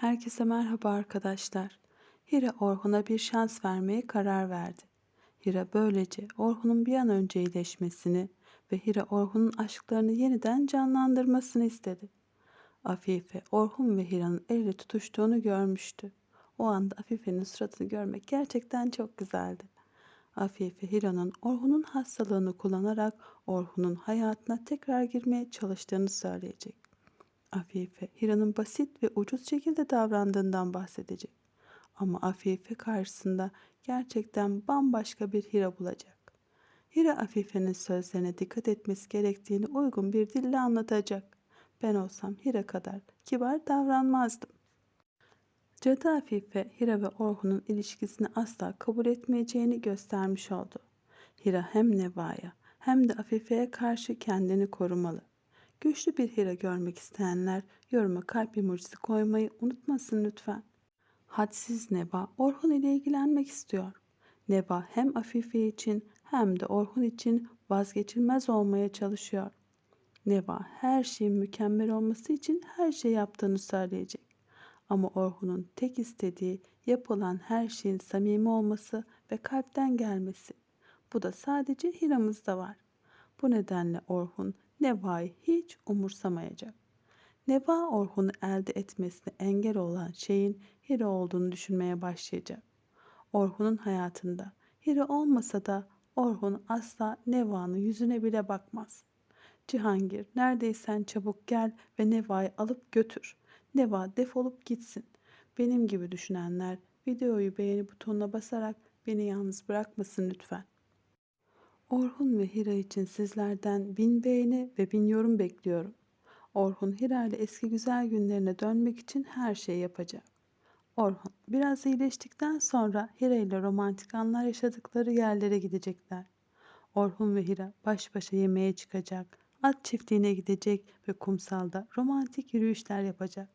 Herkese merhaba arkadaşlar. Hira Orhun'a bir şans vermeye karar verdi. Hira böylece Orhun'un bir an önce iyileşmesini ve Hira Orhun'un aşklarını yeniden canlandırmasını istedi. Afife, Orhun ve Hira'nın elle tutuştuğunu görmüştü. O anda Afife'nin suratını görmek gerçekten çok güzeldi. Afife, Hira'nın Orhun'un hastalığını kullanarak Orhun'un hayatına tekrar girmeye çalıştığını söyleyecek. Afife, Hira'nın basit ve ucuz şekilde davrandığından bahsedecek. Ama Afife karşısında gerçekten bambaşka bir Hira bulacak. Hira Afife'nin sözlerine dikkat etmesi gerektiğini uygun bir dille anlatacak. Ben olsam Hira kadar kibar davranmazdım. Cadı Afife, Hira ve Orhun'un ilişkisini asla kabul etmeyeceğini göstermiş oldu. Hira hem Neva'ya hem de Afife'ye karşı kendini korumalı. Güçlü bir Hira görmek isteyenler yoruma kalp emojisi koymayı unutmasın lütfen. Hadsiz Neba Orhun ile ilgilenmek istiyor. Neba hem Afife için hem de Orhun için vazgeçilmez olmaya çalışıyor. Neva her şeyin mükemmel olması için her şey yaptığını söyleyecek. Ama Orhun'un tek istediği yapılan her şeyin samimi olması ve kalpten gelmesi. Bu da sadece Hira'mızda var. Bu nedenle Orhun Neva'yı hiç umursamayacak. Neva Orhun'u elde etmesine engel olan şeyin Hira olduğunu düşünmeye başlayacak. Orhun'un hayatında Hira olmasa da Orhun asla Neva'nın yüzüne bile bakmaz. Cihangir neredeysen çabuk gel ve Neva'yı alıp götür. Neva defolup gitsin. Benim gibi düşünenler videoyu beğeni butonuna basarak beni yalnız bırakmasın lütfen. Orhun ve Hira için sizlerden bin beğeni ve bin yorum bekliyorum. Orhun Hira ile eski güzel günlerine dönmek için her şeyi yapacak. Orhun biraz iyileştikten sonra Hira ile romantik anlar yaşadıkları yerlere gidecekler. Orhun ve Hira baş başa yemeğe çıkacak, at çiftliğine gidecek ve kumsalda romantik yürüyüşler yapacak.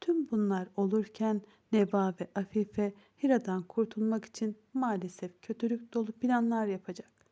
Tüm bunlar olurken Neva ve Afife Hira'dan kurtulmak için maalesef kötülük dolu planlar yapacak.